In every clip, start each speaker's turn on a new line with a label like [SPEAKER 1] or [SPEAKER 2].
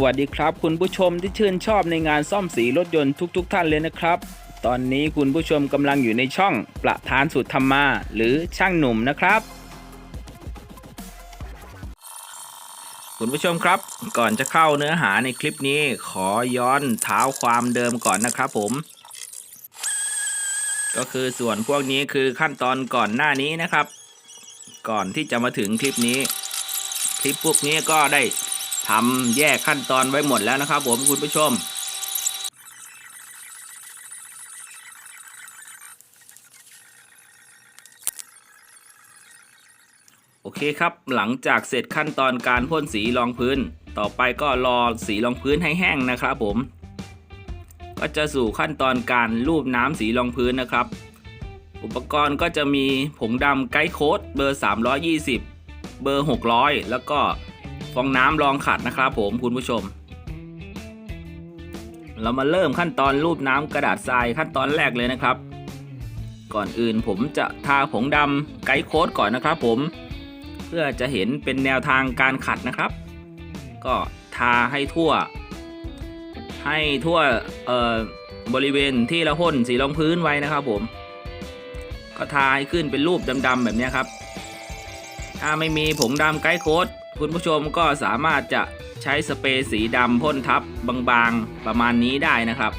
[SPEAKER 1] สวัสดีครับ คุณผู้ชมที่ชื่นชอบในงานซ่อมสีรถยนต์ทุกๆท่านเลยนะครับ ตอนนี้คุณผู้ชมกำลังอยู่ในช่องประธานสุดธรรมา หรือช่างหนุ่มนะครับ คุณผู้ชมครับ ก่อนจะเข้าเนื้อหาในคลิปนี้ขอย้อนเท้าความเดิมก่อนนะครับผม ก็คือส่วนพวกนี้คือขั้นตอนก่อนหน้านี้นะครับ ก่อนที่จะมาถึงคลิปนี้ คลิปพวกนี้ก็ได้ ทำแยกขั้นตอนไว้หมดแล้วนะครับ ผมคุณผู้ชมโอเคครับ หลังจากเสร็จขั้นตอนการพ่นสีรองพื้น ต่อไปก็รอสีรองพื้นให้แห้งนะครับผม ก็จะสู่ขั้นตอนการลูบน้ำสีรองพื้นนะครับ อุปกรณ์ก็จะมีผงดำไกด์โค้ดเบอร์ 320 เบอร์ 600 แล้วก็ ฟองน้ำรองขัดนะครับผมคุณผู้ชม เรามาเริ่มขั้นตอนรูปน้ำกระดาษทรายขั้นตอนแรกเลยนะครับ ก่อนอื่นผมจะทาผงดำไกด์โค้ดก่อนนะครับ ผม เพื่อจะเห็นเป็นแนวทางการขัดนะครับ ก็ทาให้ทั่ว ให้ทั่วเอ่อบริเวณที่เราพ่นสีรองพื้นไว้นะครับ ผม ก็ทาให้ขึ้นเป็นรูปดำๆแบบนี้ครับถ้าไม่มีผงดำไกด์โค้ด คุณผู้ชมก็สามารถจะใช้สเปรย์สีดำพ่นทับบางๆประมาณนี้ได้นะครับ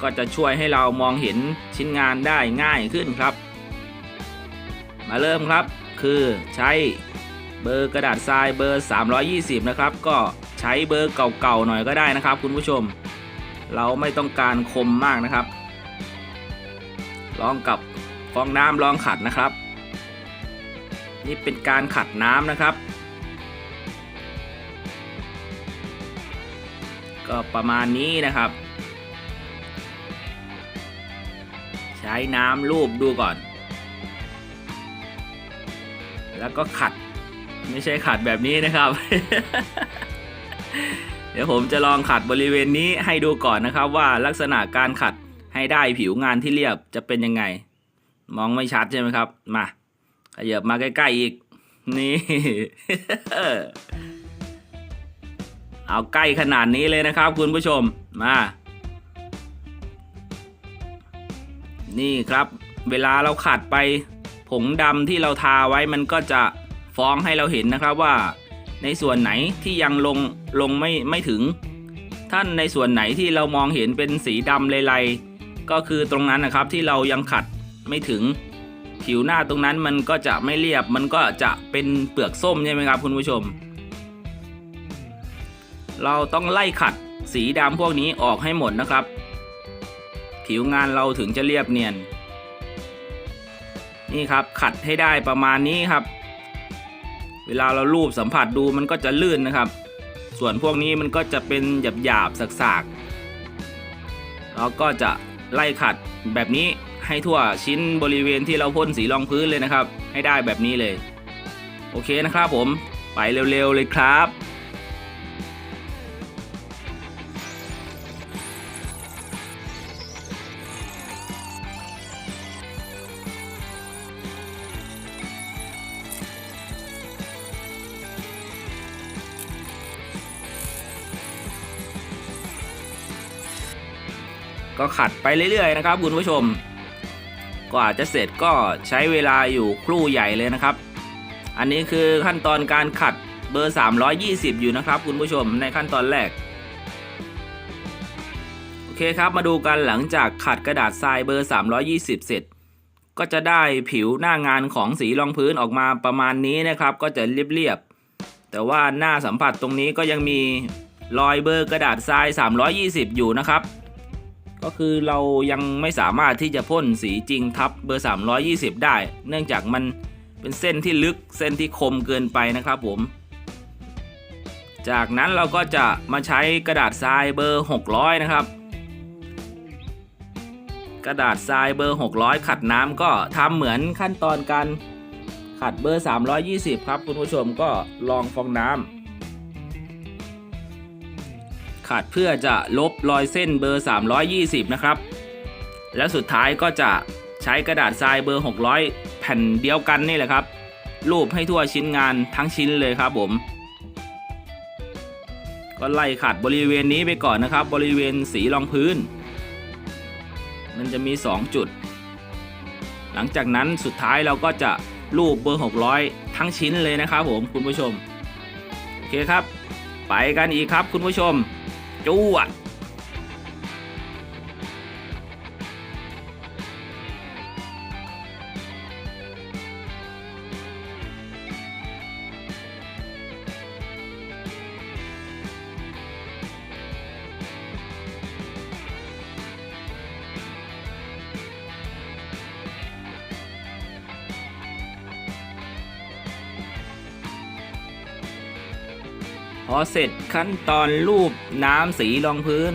[SPEAKER 1] ก็จะช่วยให้เรามองเห็นชิ้นงานได้ง่ายขึ้นครับ มาเริ่มครับคือใช้เบอร์กระดาษทรายเบอร์ 320 นะครับ ก็ใช้เบอร์เก่าๆหน่อยก็ได้นะครับ คุณผู้ชม เราไม่ต้องการคมมากนะครับ ลองกับฟองน้ำลองขัดนะครับ นี่เป็นการขัดน้ำนะครับ ก็ประมาณนี้นะครับ ใช้น้ำลูบดูก่อน แล้วก็ขัดไม่ใช่ขัดแบบนี้นะครับ เดี๋ยวผมจะลองขัดบริเวณนี้ให้ดูก่อนนะครับ ว่าลักษณะการขัดให้ได้ผิวงานที่เรียบจะเป็นยังไง มองไม่ชัดใช่ไหมครับ มา ขยับมาใกล้ๆอีก นี่ เอาใกล้ขนาดนี้เลยนะครับ คุณผู้ชมมา นี่ครับ เวลาเราขัดไปผงดำที่เราทาไว้มันก็จะฟ้องให้เราเห็นนะครับว่า ในส่วนไหนที่ยังลงลงไม่ไม่ถึง ท่านในส่วนไหนที่เรามองเห็นเป็นสีดำเลยๆก็คือตรงนั้นนะครับที่เรายังขัดไม่ถึง ผิวหน้าตรงนั้นมันก็จะไม่เรียบ มันก็จะเป็นเปลือกส้มใช่ไหมครับคุณผู้ชม เราต้องไล่ขัดสีดำพวกนี้ออกให้หมดนะครับ ผิวงานเราถึงจะเรียบเนียน นี่ครับขัดให้ได้ประมาณนี้ครับ เวลาเราลูบสัมผัสดูมันก็จะลื่นนะครับ ส่วนพวกนี้มันก็จะเป็นหยาบๆสากๆเราก็จะไล่ขัดแบบนี้ ให้ทั่วชิ้นบริเวณที่เราพ่นสีรองพื้นเลยนะครับ ให้ได้แบบนี้เลย โอเคนะครับผมไปเร็วๆเลยครับก็ขัดไปเรื่อยๆนะครับคุณผู้ชม กว่าจะเสร็จก็ใช้เวลาอยู่ครู่ใหญ่เลยนะครับ อันนี้คือขั้นตอนการขัดเบอร์ 320 อยู่นะครับ คุณผู้ชมในขั้นตอนแรก โอเคครับมาดูกันหลังจากขัดกระดาษทรายเบอร์ 320 เสร็จ ก็จะได้ผิวหน้างานของสีรองพื้นออกมาประมาณนี้นะครับ ก็จะเรียบๆแต่ว่าหน้าสัมผัสตรงนี้ก็ยังมีรอยเบอร์กระดาษทราย 320 อยู่นะครับ ก็คือเรายังไม่สามารถที่จะพ่นสีจริงทับเบอร์ 320 ได้ เนื่องจากมันเป็นเส้นที่ลึกเส้นที่คมเกินไปนะครับผม จากนั้นเราก็จะมาใช้กระดาษทรายเบอร์ 600 นะครับ กระดาษทรายเบอร์ 600 ขัดน้ำก็ทำเหมือนขั้นตอนการขัดเบอร์ 320 ครับคุณผู้ชมก็ลองฟองน้ำ ขัดเพื่อจะลบรอยเส้นเบอร์ 320 นะครับ แล้วสุดท้ายก็จะใช้กระดาษทรายเบอร์ 600 แผ่นเดียวกันนี่แหละครับ รูปให้ทั่วชิ้นงานทั้งชิ้นเลยครับผม ก็ไล่ขัดบริเวณนี้ไปก่อนนะครับ บริเวณสีรองพื้น มันจะมี 2 จุด หลังจากนั้นสุดท้ายเราก็จะรูปเบอร์ 600 ทั้งชิ้นเลยนะครับผมคุณผู้ชม โอเคครับ ไปกันอีกครับคุณผู้ชม จวด เสร็จขั้นตอนรูปน้ำสีรองพื้น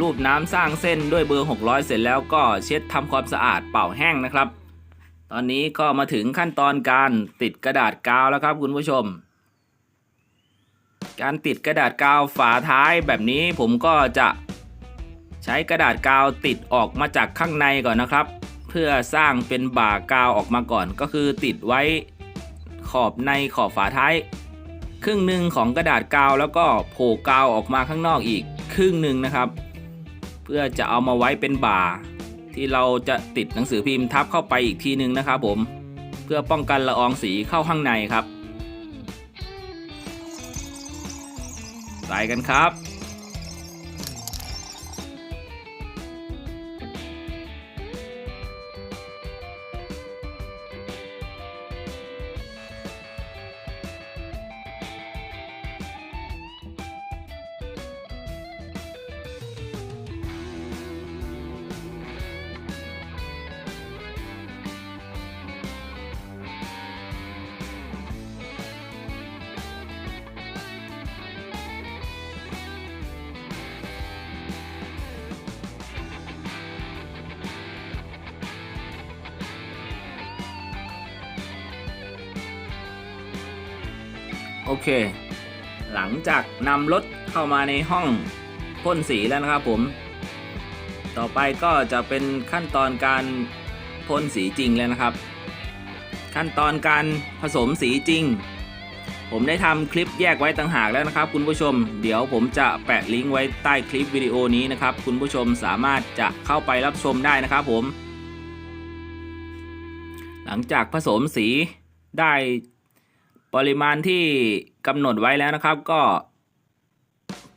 [SPEAKER 1] รูปน้ำสร้างเส้นด้วยเบอร์ 600 เสร็จแล้วก็เช็ดทำความสะอาดเป่าแห้งนะครับ ตอนนี้ก็มาถึงขั้นตอนการติดกระดาษกาวแล้วครับคุณผู้ชม การติดกระดาษกาวฝาท้ายแบบนี้ผมก็จะใช้กระดาษกาวติดออกมาจากข้างในก่อนนะครับ เพื่อสร้างเป็นบ่ากาวออกมาก่อนก็คือติดไว้ขอบในขอบฝาท้าย ครึ่งหนึ่งของกระดาษกาวแล้วก็โผล่กาวออกมาข้างนอกอีกครึ่งหนึ่งนะครับ เพื่อจะเอามาไว้เป็นบ่า ที่เราจะติดหนังสือพิมพ์ทับเข้าไปอีกทีหนึ่งนะครับผมเพื่อป้องกันละอองสีเข้าข้างในครับใส่กันครับ โอเค หลังจากนำรถเข้ามาในห้องพ่นสีแล้วนะครับผม ต่อไปก็จะเป็นขั้นตอนการพ่นสีจริงแล้วนะครับ ขั้นตอนการผสมสีจริง ผมได้ทำคลิปแยกไว้ต่างหากแล้วนะครับ คุณผู้ชม เดี๋ยวผมจะแปะลิงก์ไว้ใต้คลิปวิดีโอนี้นะครับ คุณผู้ชมสามารถจะเข้าไปรับชมได้นะครับผม หลังจากผสมสีได้ ปริมาณที่กำหนดไว้แล้วนะครับก็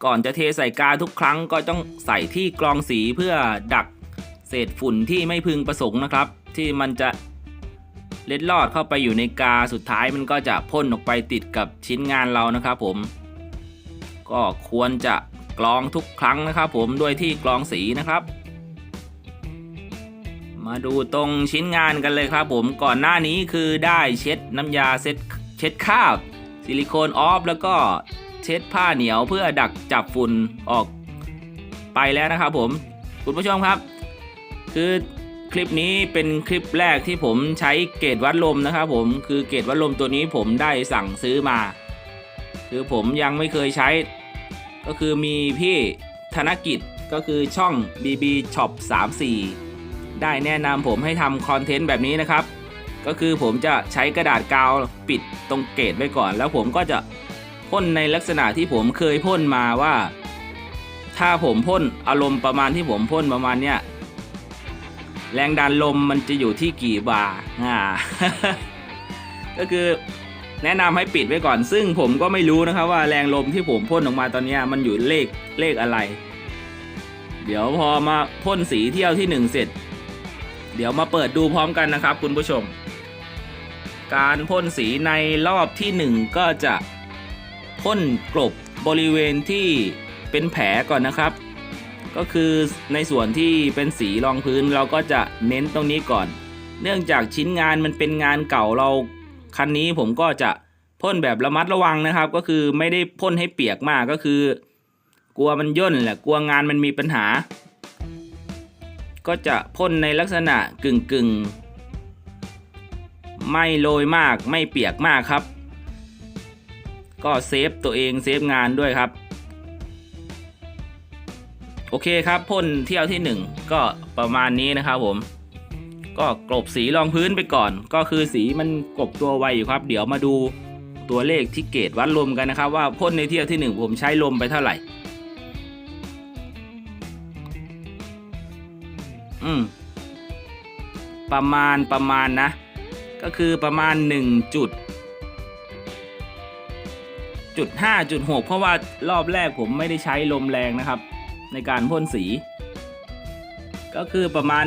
[SPEAKER 1] ก่อนจะเทใส่กาทุกครั้งก็ต้องใส่ที่กรองสีเพื่อดักเศษฝุ่นที่ไม่พึงประสงค์นะครับ ที่มันจะเล็ดลอดเข้าไปอยู่ในกาสุดท้ายมันก็จะพ่นออกไปติดกับชิ้นงานเรานะครับผม ก็ควรจะกรองทุกครั้งนะครับ ผมด้วยที่กรองสีนะครับ มาดูตรงชิ้นงานกันเลยครับผมก่อนหน้านี้คือได้เช็ดน้ำยาเช็ดเช็ดคราบซิลิโคนออฟแล้วก็เช็ดผ้าเหนียวเพื่อดักจับฝุ่นออกไปแล้วนะครับผมคุณผู้ชมครับ คือคลิปนี้เป็นคลิปแรกที่ผมใช้เกจวัดลมนะครับผมคือเกจวัดลมตัวนี้ผมได้สั่งซื้อมา คือผมยังไม่เคยใช้ ก็คือมีพี่ธนกิจก็คือช่อง BB Shop 34 ได้แนะนำผมให้ทำคอนเทนต์แบบนี้นะครับ ก็คือผมจะใช้กระดาษกาวปิดตรงเกตไว้ก่อน แล้วผมก็จะพ่นในลักษณะที่ผมเคยพ่นมาว่า ถ้าผมพ่นอารมณ์ประมาณที่ผมพ่นประมาณเนี้ยแรงดันลมมันจะอยู่ที่กี่บาร์อ่าก็คือแนะนำให้ปิดไว้ก่อน ซึ่งผมก็ไม่รู้นะครับว่าแรงลมที่ผมพ่นออกมาตอนเนี้ยมันอยู่เลขเลขอะไร เดี๋ยวพอมาพ่นสีเที่ยวที่หนึ่งเสร็จ เดี๋ยวมาเปิดดูพร้อมกันนะครับคุณผู้ชม การพ่นสีในรอบที่ 1 ก็จะพ่นกลบบริเวณที่เป็นแผลก่อนนะครับ ก็คือในส่วนที่เป็นสีรองพื้นเราก็จะเน้นตรงนี้ก่อน เนื่องจากชิ้นงานมันเป็นงานเก่าเราคันนี้ผมก็จะพ่นแบบระมัดระวังนะครับ ก็คือไม่ได้พ่นให้เปียกมากก็คือ กลัวมันย่นแหละกลัวงานมันมีปัญหา ก็จะพ่นในลักษณะกึ่งกึ่งๆ ไม่โรยมากไม่เปียกมากครับ ก็เซฟตัวเองเซฟงานด้วยครับ โอเคครับพ่นเที่ยวที่ 1 ก็ประมาณนี้นะครับผม ก็กลบสีรองพื้นไปก่อน ก็คือสีมันกลบตัวไวอยู่ครับ เดี๋ยวมาดูตัวเลขที่เกตวัดลมกันนะครับ ว่าพ่นในเที่ยวที่หนึ่งผมใช้ลมไปเท่าไหร่ อืมประมาณประมาณนะ ก็คือประมาณ 1 จุดจุดห้าจุดหกเพราะว่ารอบแรกผมไม่ได้ใช้ลมแรงนะครับ ในการพ่นสี ก็คือประมาณ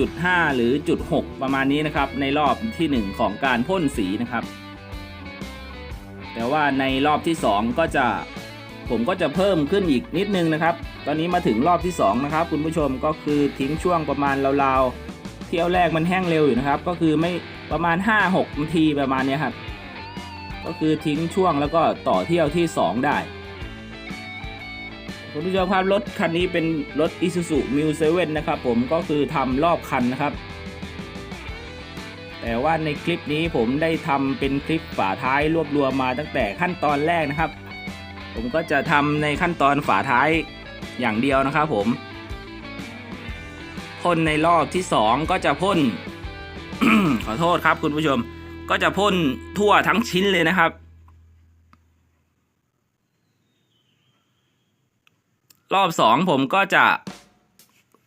[SPEAKER 1] 1.5 หรือจุด6ประมาณนี้นะครับ ในรอบที่ 1 ของการพ่นสีนะครับ แต่ว่าในรอบที่ 2 ก็จะผมก็จะเพิ่มขึ้นอีกนิดนึงนะครับ ตอนนี้มาถึงรอบที่2นะครับคุณผู้ชมก็คือทิ้งช่วงประมาณราวๆเที่ยวแรกมันแห้งเร็วอยู่นะครับ ก็คือไม่ ประมาณ 5-6นาทีประมาณนี้ครับ ก็คือทิ้งช่วงแล้วก็ต่อเที่ยวที่ 2 ได้คุณผู้ชมครับรถคันนี้เป็นรถ Isuzu m u 7นะครับผมก็คือทำรอบคันนะครับ แต่ว่าในคลิปนี้ผมได้ทำเป็นคลิปฝาท้ายรวบรวมมาตั้งแต่ขั้นตอนแรกนะครับ ผมก็จะทำในขั้นตอนฝาท้ายอย่างเดียวนะครับผมพ่นในรอบที่ 2 ก็จะพ่น ขอโทษครับคุณผู้ชม ก็จะพ่นทั่วทั้งชิ้นเลยนะครับ รอบสองผมก็จะ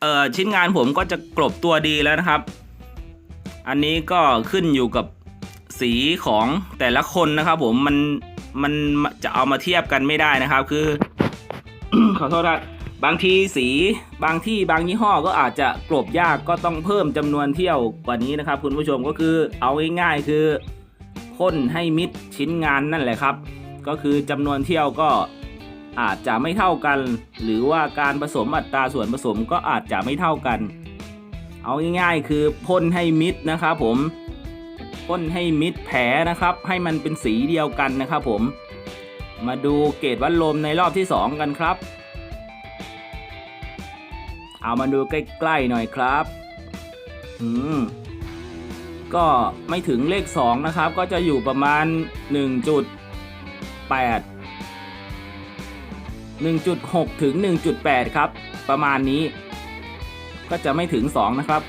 [SPEAKER 1] เอ่อชิ้นงานผมก็จะกลบตัวดีแล้วนะครับ อันนี้ก็ขึ้นอยู่กับสีของแต่ละคนนะครับ ผมมันมันจะเอามาเทียบกันไม่ได้นะครับ คือ ขอโทษครับ บางทีสีบางที่บางยี่ห้อก็อาจจะกลบยากก็ต้องเพิ่มจำนวนเที่ยวกว่านี้นะครับ คุณผู้ชมก็คือเอาง่ายๆคือพ่นให้มิดชิ้นงานนั่นแหละครับ ก็คือจำนวนเที่ยวก็อาจจะไม่เท่ากัน หรือว่าการผสมอัตราส่วนผสมก็อาจจะไม่เท่ากัน เอาง่ายๆคือพ่นให้มิดนะครับผมพ่นให้มิดแผลนะครับ ให้มันเป็นสีเดียวกันนะครับผม มาดูเกรดวัดลมในรอบที่ 2 กันครับ เอามาดูใกล้ๆหน่อยครับ อืม ก็ไม่ถึงเลข 2 นะครับ ก็จะอยู่ประมาณ 1.8 1.6 ถึง 1.8 ครับ ประมาณนี้ ก็จะไม่ถึง 2 นะครับ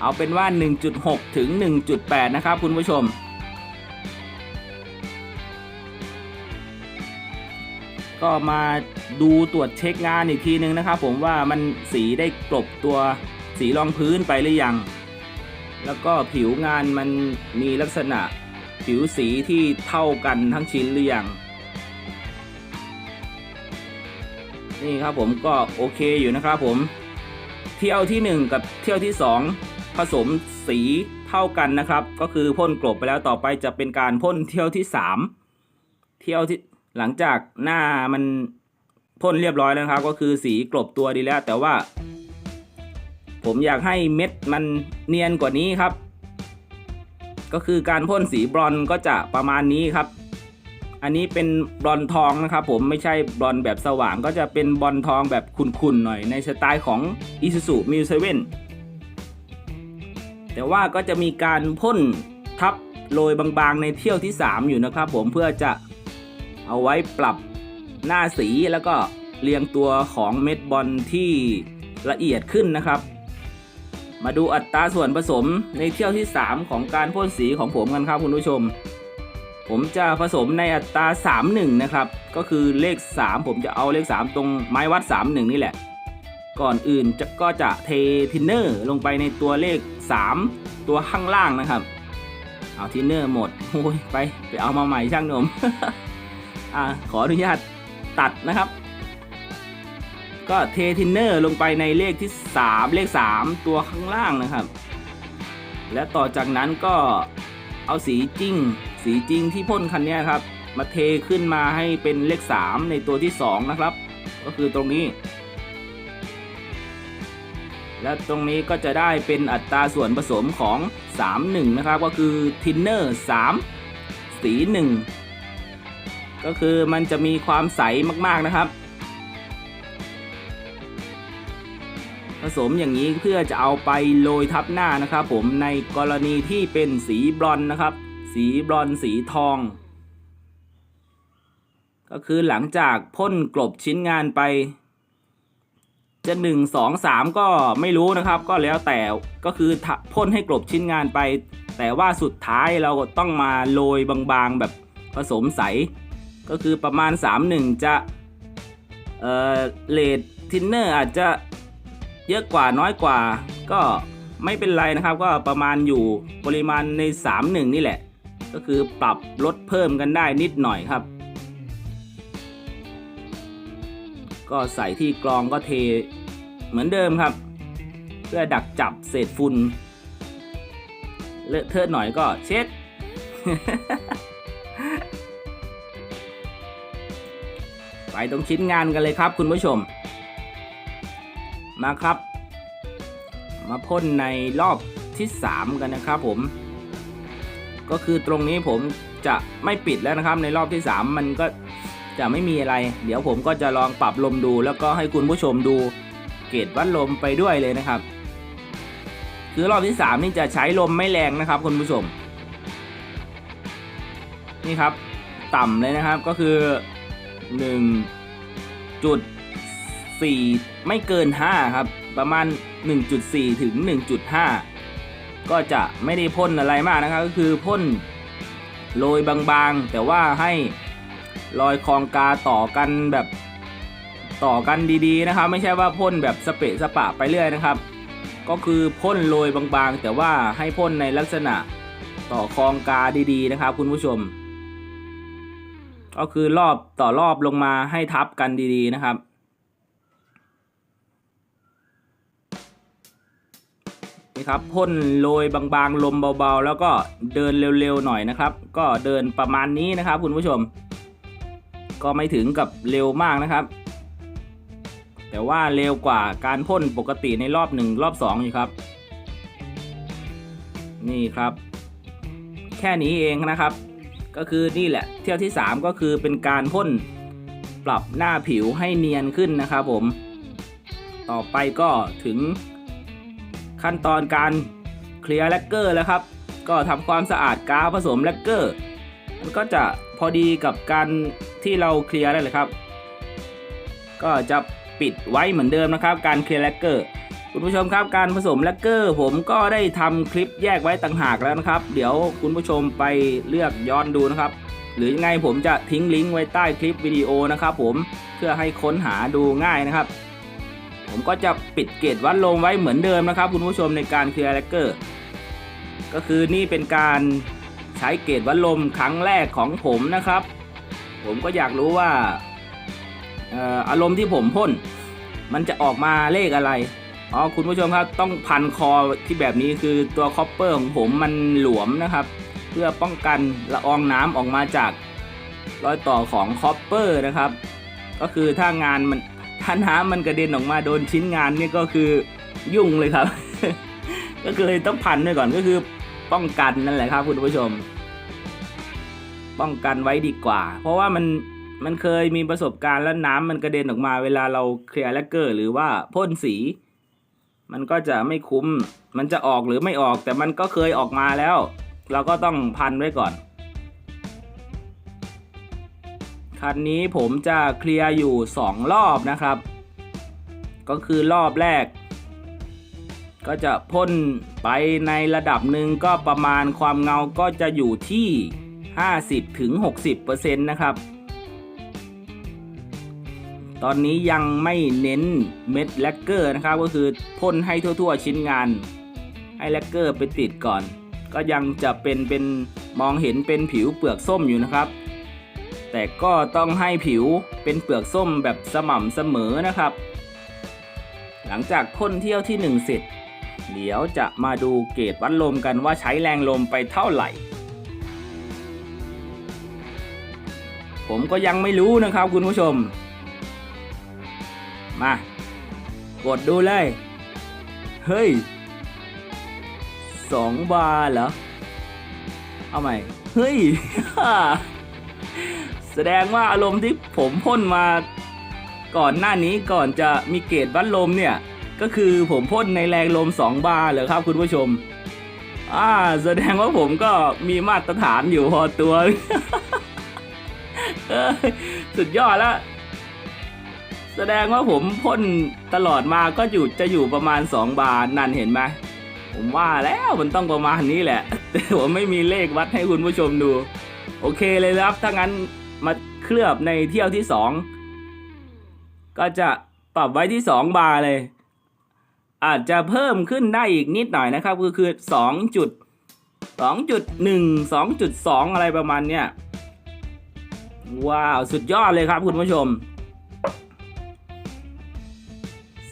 [SPEAKER 1] เอาเป็นว่า 1.6 ถึง 1.8 นะครับ คุณผู้ชม ก็มาดูตรวจเช็คงานอีกทีนึงนะครับ ผมว่ามันสีได้กลบตัวสีรองพื้นไปหรือยัง แล้วก็ผิวงานมันมีลักษณะผิวสีที่เท่ากันทั้งชิ้นหรือยังนี่ครับผมก็โอเคอยู่นะครับผม เที่ยวที่ 1 กับเที่ยวที่ 2 ผสมสีเท่ากันนะครับ ก็คือพ่นกลบไปแล้วต่อไปจะเป็นการพ่นเที่ยวที่ 3 เที่ยวที่ หลังจากหน้ามันพ่นเรียบร้อยแล้วครับ ก็คือสีกลบตัวดีแล้ว แต่ว่า ผมอยากให้เม็ดมันเนียนกว่านี้ครับ ก็คือการพ่นสีบรอนก็จะประมาณนี้ครับ อันนี้เป็นบรอนทองนะครับ ผมไม่ใช่บรอนแบบสว่างก็จะเป็นบรอนทองแบบขุ่นๆหน่อยในสไตล์ของ Isuzu m u 7แต่ว่าก็จะมีการพ่นทับโรยบางๆในเที่ยวที่ 3 อยู่นะครับ ผมเพื่อจะ เอาไว้ปรับหน้าสีแล้วก็เรียงตัวของเม็ดบอลที่ละเอียดขึ้นนะครับ มาดูอัตราส่วนผสมในเที่ยวที่ 3 ของการพ่นสีของผมกันครับคุณผู้ชม ผมจะผสมในอัตรา 31 นะครับ ก็คือเลข 3 ผมจะเอาเลข 3 ตรงไม้วัด 31 นี่แหละ ก่อนอื่นจะก็จะเททินเนอร์ลงไปในตัวเลข 3 ตัวข้างล่างนะครับ เอาทินเนอร์หมดโอ้ยไปไปเอามาใหม่ช่างหนม อ่าขออนุญาตตัดนะครับ ก็เททินเนอร์ลงไปในเลขที่ 3 เลข 3 ตัวข้างล่างนะครับ และต่อจากนั้นก็เอาสีจริง สีจริงที่พ่นคันนี้ครับ มาเทขึ้นมาให้เป็นเลข 3 ในตัวที่ 2 นะครับ ก็คือตรงนี้ และตรงนี้ก็จะได้เป็นอัตราส่วนผสมของ 3-1 นะครับ ก็คือทินเนอร์ 3 สี 1 ก็คือมันจะมีความใสมากๆนะครับ ผสมอย่างนี้เพื่อจะเอาไปโรยทับหน้านะครับผมในกรณีที่เป็นสีบรอนนะครับ สีบรอนสีทอง ก็คือหลังจากพ่นกลบชิ้นงานไป จะหนึ่งสองสามก็ไม่รู้นะครับ ก็แล้วแต่ก็คือพ่นให้กลบชิ้นงานไปแต่ว่าสุดท้ายเราต้องมาโรยบางๆแบบผสมใส ก็คือประมาณ 3-1 จะเอ่อเลดทินเนอร์อาจจะเยอะกว่าน้อยกว่า ก็ไม่เป็นไรนะครับ ก็ประมาณอยู่ปริมาณใน 3-1 นี่แหละ ก็คือปรับลดเพิ่มกันได้นิดหน่อยครับ ก็ใส่ที่กรองก็เทเหมือนเดิมครับ เพื่อดักจับเศษฝุ่นเลอะเทอะหน่อยก็เช็ด ไปตรงชิ้นงานกันเลยครับคุณผู้ชม มาครับ มาพ่นในรอบที่ 3 กันนะครับผม ก็คือตรงนี้ผมจะไม่ปิดแล้วนะครับ ในรอบที่ 3 มันก็จะไม่มีอะไร เดี๋ยวผมก็จะลองปรับลมดู แล้วก็ให้คุณผู้ชมดูเกจวัดลมไปด้วยเลยนะครับ คือรอบที่ 3 นี่จะใช้ลมไม่แรงนะครับ คุณผู้ชม นี่ครับ ต่ำเลยนะครับก็คือ 1จุด4ไม่เกิน 5 ครับ ประมาณ 1.4 ถึง 1.5 ก็จะไม่ได้พ่นอะไรมากนะครับ ก็คือพ่นโรยบางๆ แต่ว่าให้รอยคลองกาต่อกันแบบต่อกันดีๆนะครับ ไม่ใช่ว่าพ่นแบบสเปะสปะไปเรื่อยนะครับ ก็คือพ่นโรยบางๆ แต่ว่าให้พ่นในลักษณะต่อคลองกาดีๆนะครับ คุณผู้ชม ก็คือรอบต่อรอบลงมาให้ทับกันดีๆนะครับ นี่ครับพ่นโรยบางๆ ลมเบาๆ แล้วก็เดินเร็วๆหน่อยนะครับ ก็เดินประมาณนี้นะครับ คุณผู้ชม ก็ไม่ถึงกับเร็วมากนะครับ แต่ว่าเร็วกว่าการพ่นปกติในรอบหนึ่งรอบสองอยู่ครับ นี่ครับ แค่นี้เองนะครับ ก็คือนี่แหละ เที่ยวที่ 3 ก็คือเป็นการพ่นปรับหน้าผิวให้เนียนขึ้นนะครับผม ต่อไปก็ถึงขั้นตอนการเคลียร์แลกเกอร์แล้วครับ ก็ทำความสะอาดกาวผสมแลกเกอร์ มันก็จะพอดีกับการที่เราเคลียร์ได้เลยครับ ก็จะปิดไว้เหมือนเดิมนะครับ การเคลียร์แลกเกอร์ คุณผู้ชมครับการผสมแลกเกอร์ผมก็ได้ทำคลิปแยกไว้ต่างหากแล้วนะครับ เดี๋ยวคุณผู้ชมไปเลือกย้อนดูนะครับ หรือยังไงผมจะทิ้งลิงก์ไว้ใต้คลิปวิดีโอนะครับผมเพื่อให้ค้นหาดูง่ายนะครับ ผมก็จะปิดเกจวัดลมไว้เหมือนเดิมนะครับ คุณผู้ชมในการเคลียร์แลกเกอร์ก็คือนี่เป็นการใช้เกจวัดลมครั้งแรกของผมนะครับ ผมก็อยากรู้ว่าอารมณ์ที่ผมพ่น มันจะออกมาเลขอะไร อ๋อคุณผู้ชมครับต้องพันคอที่แบบนี้คือตัวคอปเปอร์ของผมมันหลวมนะครับ เพื่อป้องกันละอองน้ำออกมาจากรอยต่อของคอปเปอร์นะครับ ก็คือถ้างานมันถ้าน้ำมันกระเด็นออกมาโดนชิ้นงานนี่ก็คือยุ่งเลยครับ ก็คือเลยต้องพันไว้ก่อนก็คือป้องกันนั่นแหละครับคุณผู้ชม ป้องกันไว้ดีกว่า เพราะว่ามันมันเคยมีประสบการณ์แล้วน้ำมันกระเด็นออกมาเวลาเราเคลียร์แลกเกอร์ หรือว่าพ่นสี มันก็จะไม่คุ้ม มันจะออกหรือไม่ออกแต่มันก็เคยออกมาแล้ว เราก็ต้องพันไว้ก่อน คันนี้ผมจะเคลียร์อยู่ 2 รอบนะครับ ก็คือรอบแรก ก็จะพ่นไปในระดับหนึ่งก็ประมาณความเงาก็จะอยู่ที่ 50ถึง60%นะครับ ตอนนี้ยังไม่เน้นเม็ดแลกเกอร์นะครับก็คือพ่นให้ทั่ว ๆ ชิ้นงาน ให้แลกเกอร์ไปติดก่อน ก็ยังจะเป็นเป็นมองเห็นเป็นผิวเปลือกส้มอยู่นะครับ แต่ก็ต้องให้ผิวเป็นเปลือกส้มแบบสม่ำเสมอนะครับ หลังจากพ่นเที่ยวที่ 1 เสร็จเดี๋ยวจะมาดูเกจวัดลมกันว่าใช้แรงลมไปเท่าไหร่ ผมก็ยังไม่รู้นะครับคุณผู้ชม มา กดดูเลย เฮ้ยสองบาร์เหรอ เอาใหม่ เฮ้ย แสดงว่าอารมณ์ที่ผมพ่นมาก่อนหน้านี้ก่อนจะมีเกจวัดลมเนี่ย ก็คือผมพ่นในแรงลม 2 บาร์เหรอครับคุณผู้ชม อ่า แสดงว่าผมก็มีมาตรฐานอยู่พอตัว สุดยอดแล้ว แสดงว่าผมพ่นตลอดมาก็อยู่จะอยู่ประมาณ 2 บาทนั่นเห็นไหมผมว่าแล้วมันต้องประมาณนี้แหละ แต่ผมไม่มีเลขวัดให้คุณผู้ชมดู โอเคเลยครับถ้างั้นมาเคลือบในเที่ยวที่ 2 ก็จะปรับไว้ที่ 2 บาร์เลย อาจจะเพิ่มขึ้นได้อีกนิดหน่อยนะครับ ก็คือ2จุด2.1 2.2 อะไรประมาณเนี้ยว้าว สุดยอดเลยครับคุณผู้ชม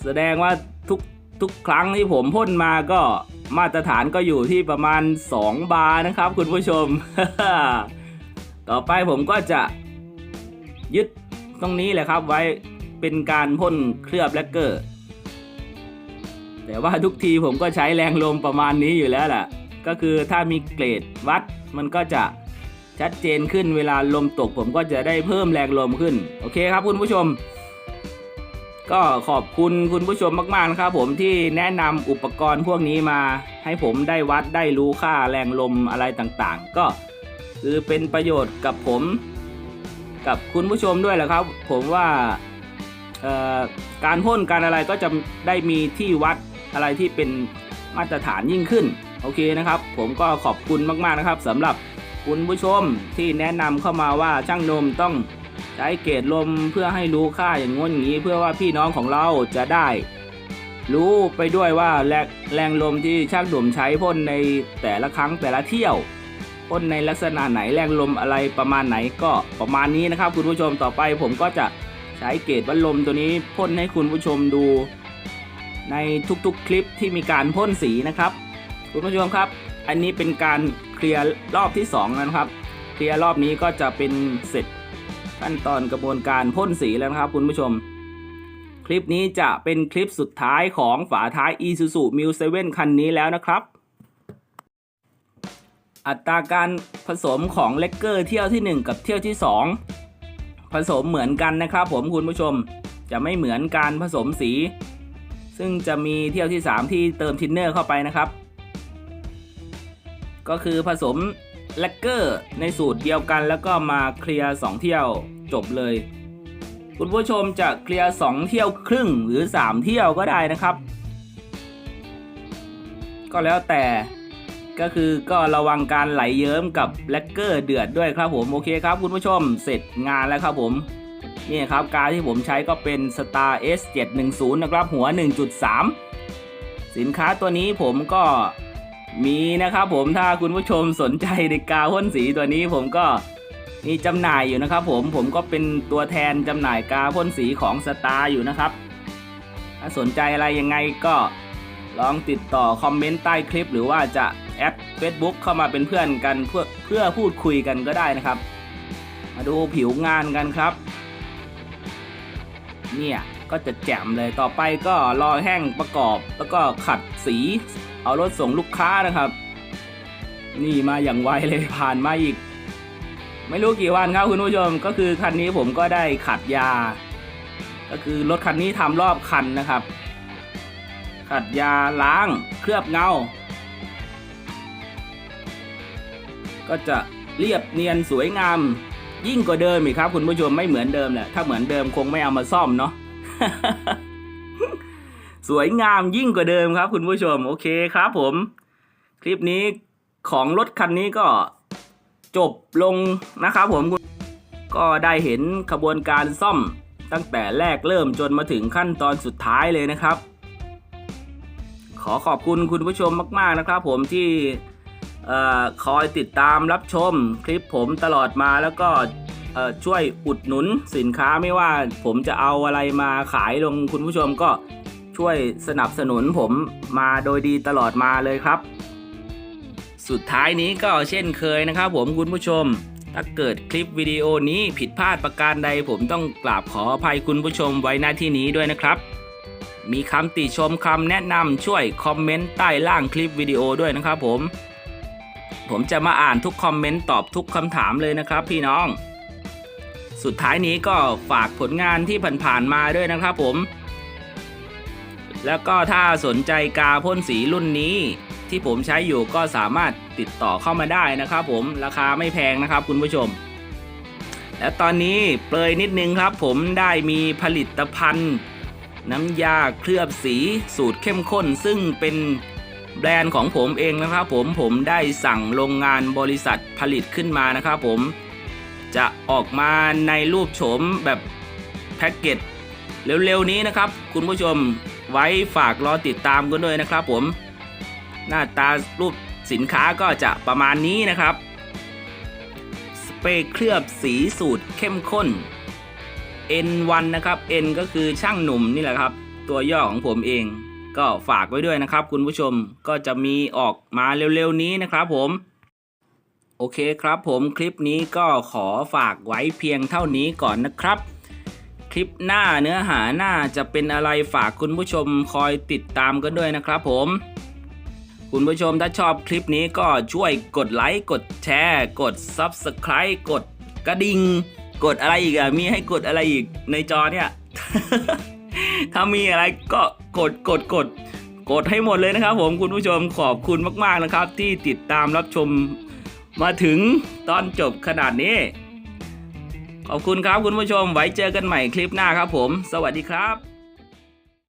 [SPEAKER 1] แสดงว่าทุกทุกครั้งที่ผมพ่นมาก็มาตรฐานก็อยู่ที่ประมาณ 2 บาร์นะครับ คุณผู้ชม ต่อไปผมก็จะยึดตรงนี้แหละครับไว้เป็นการพ่นเคลือบแลกเกอร์ แต่ว่าทุกทีผมก็ใช้แรงลมประมาณนี้อยู่แล้วแหละก็คือถ้ามีเกรดวัดมันก็จะชัดเจนขึ้นเวลาลมตกผมก็จะได้เพิ่มแรงลมขึ้น โอเคครับคุณผู้ชม ก็ขอบคุณคุณผู้ชมมากๆนะครับผมที่แนะนำอุปกรณ์พวกนี้มา ให้ผมได้วัดได้รู้ค่าแรงลมอะไรต่างๆ ก็คือเป็นประโยชน์กับผม กับคุณผู้ชมด้วยแหละครับ ผมว่าการพ่นการอะไรก็จะได้มีที่วัดอะไรที่เป็นมาตรฐานยิ่งขึ้น โอเคนะครับ ผมก็ขอบคุณมากๆนะครับสำหรับคุณผู้ชมที่แนะนำเข้ามาว่าช่างนมต้อง ใช้เกรดลมเพื่อให้รู้ค่าอย่างง้นอย่างนี้ เพื่อว่าพี่น้องของเราจะได้ รู้ไปด้วยว่าแรงแรงลมที่ช่างหนุ่มใช้พ่นในแต่ละครั้งแต่ละเที่ยวพ่นในลักษณะไหนแรงลมอะไรประมาณไหนก็ประมาณนี้นะครับ คุณผู้ชมต่อไปผมก็จะใช้เกรดวัดลมตัวนี้พ่นให้คุณผู้ชมดู ในทุกๆคลิปที่มีการพ่นสีนะครับ คุณผู้ชมครับ อันนี้เป็นการเคลียร์รอบที่2นะครับ เคลียร์รอบนี้ก็จะเป็นเสร็จ ขั้นตอนกระบวนการพ่นสีแล้วนะครับคุณผู้ชม คลิปนี้จะเป็นคลิปสุดท้ายของฝาท้าย Isuzu m u 7คันนี้แล้วนะครับ อัตราการผสมของเลกเกอร์เที่ยวที่ 1 กับเที่ยวที่ 2 ผสมเหมือนกันนะครับผมคุณผู้ชมจะไม่เหมือนการผสมสี ซึ่งจะมีเที่ยวที่ 3 ที่เติมทินเนอร์เข้าไปนะครับ ก็คือผสมแลกเกอร์ในสูตรเดียวกันแล้วก็มาเคลียร์ 2 เที่ยว จบเลย คุณผู้ชมจะเคลียร์ 2 เที่ยวครึ่งหรือ 3 เที่ยวก็ได้นะครับ ก็แล้วแต่ก็คือก็ระวังการไหลเยิ้มกับแลกเกอร์เดือดด้วยครับผมโอเคครับคุณผู้ชมเสร็จงานแล้วครับผมนี่ครับการที่ผมใช้ก็เป็น Star S710 นะครับหัว 1.3 สินค้าตัวนี้ผมก็มีนะครับผมถ้าคุณผู้ชมสนใจในกาพ่นสีตัวนี้ผมก็ มีจำหน่ายอยู่นะครับผมผมก็เป็นตัวแทนจำหน่ายกาพ่นสีของ Star อยู่นะครับ ถ้าสนใจอะไรยังไงก็ลองติดต่อคอมเมนต์ใต้คลิป หรือว่าจะแอด Facebook เข้ามาเป็นเพื่อนกันเพื่อเพื่อพูดคุยกันก็ได้นะครับ มาดูผิวงานกันครับ เนี่ยก็จะแจ่มเลยต่อไปก็รอแห้งประกอบแล้วก็ขัดสีเอารถส่งลูกค้านะครับ นี่มาอย่างไวเลยผ่านมาอีก ไม่รู้กี่วันครับคุณผู้ชมก็คือคันนี้ผมก็ได้ขัดยา ก็คือรถคันนี้ทำรอบคันนะครับ ขัดยาล้างเคลือบเงา ก็จะเรียบเนียนสวยงามยิ่งกว่าเดิมอีกครับ คุณผู้ชมไม่เหมือนเดิมแหละถ้าเหมือนเดิมคงไม่เอามาซ่อมเนาะสวยงามยิ่งกว่าเดิมครับ คุณผู้ชม โอเคครับผม คลิปนี้ของรถคันนี้ก็ จบลงนะครับผมก็ได้เห็นขบวนการซ่อมตั้งแต่แรกเริ่มจนมาถึงขั้นตอนสุดท้ายเลยนะครับ ขอขอบคุณคุณผู้ชมมาก ๆนะครับ ผมที่คอยติดตามรับชมคลิปผมตลอดมาแล้วก็ช่วยอุดหนุนสินค้าไม่ว่าผมจะเอาอะไรมาขายลงคุณผู้ชมก็ช่วยสนับสนุนผมมาโดยดีตลอดมาเลยครับ สุดท้ายนี้ก็เช่นเคยนะครับผมคุณผู้ชม ถ้าเกิดคลิปวิดีโอนี้ผิดพลาดประการใดผมต้องกราบขออภัยคุณผู้ชมไว้หน้าที่นี้ด้วยนะครับ มีคำติชมคำแนะนำช่วยคอมเมนต์ใต้ล่างคลิปวิดีโอด้วยนะครับผม ผมจะมาอ่านทุกคอมเมนต์ตอบทุกคำถามเลยนะครับพี่น้อง สุดท้ายนี้ก็ฝากผลงานที่ผ่านๆมาด้วยนะครับผม แล้วก็ถ้าสนใจกาพ่นสีรุ่นนี้ ที่ผมใช้อยู่ก็สามารถติดต่อเข้ามาได้นะครับผมราคาไม่แพงนะครับคุณผู้ชม และตอนนี้เปรยนิดนึงครับผมได้มีผลิตภัณฑ์ น้ำยาเคลือบสีสูตรเข้มข้น ซึ่งเป็นแบรนด์ของผมเองนะครับผมผมได้สั่งโรงงานบริษัทผลิตขึ้นมานะครับผมจะออกมาในรูปโฉมแบบแพ็กเกจเร็วๆนี้นะครับ คุณผู้ชมไว้ฝากรอติดตามกันด้วยนะครับผม หน้าตารูปสินค้าก็จะประมาณนี้นะครับ สเปรย์เคลือบสีสูตรเข้มข้น N1 นะครับ N ก็คือช่างหนุ่มนี่แหละครับ ตัวย่อของผมเองก็ฝากไว้ด้วยนะครับ คุณผู้ชมก็จะมีออกมาเร็วๆนี้นะครับผม โอเคครับผมคลิปนี้ก็ขอฝากไว้เพียงเท่านี้ก่อนนะครับ คลิปหน้าเนื้อหาหน้าจะเป็นอะไรฝากคุณผู้ชมคอยติดตามกันด้วยนะครับผม คุณผู้ชมถ้าชอบคลิปนี้ก็ช่วยกดไลค์กดแชร์ กด Subscribe กดกระดิ่งกดอะไรอีกอะมีให้กดอะไรอีกในจอเนี่ย ถ้ามีอะไรก็กดกดกด กดให้หมดเลยนะครับ ผมคุณผู้ชมขอบคุณมาก ๆนะครับ ที่ติดตามรับชมมาถึงตอนจบขนาดนี้ ขอบคุณครับคุณผู้ชมไว้เจอกันใหม่คลิปหน้าครับผม สวัสดีครับ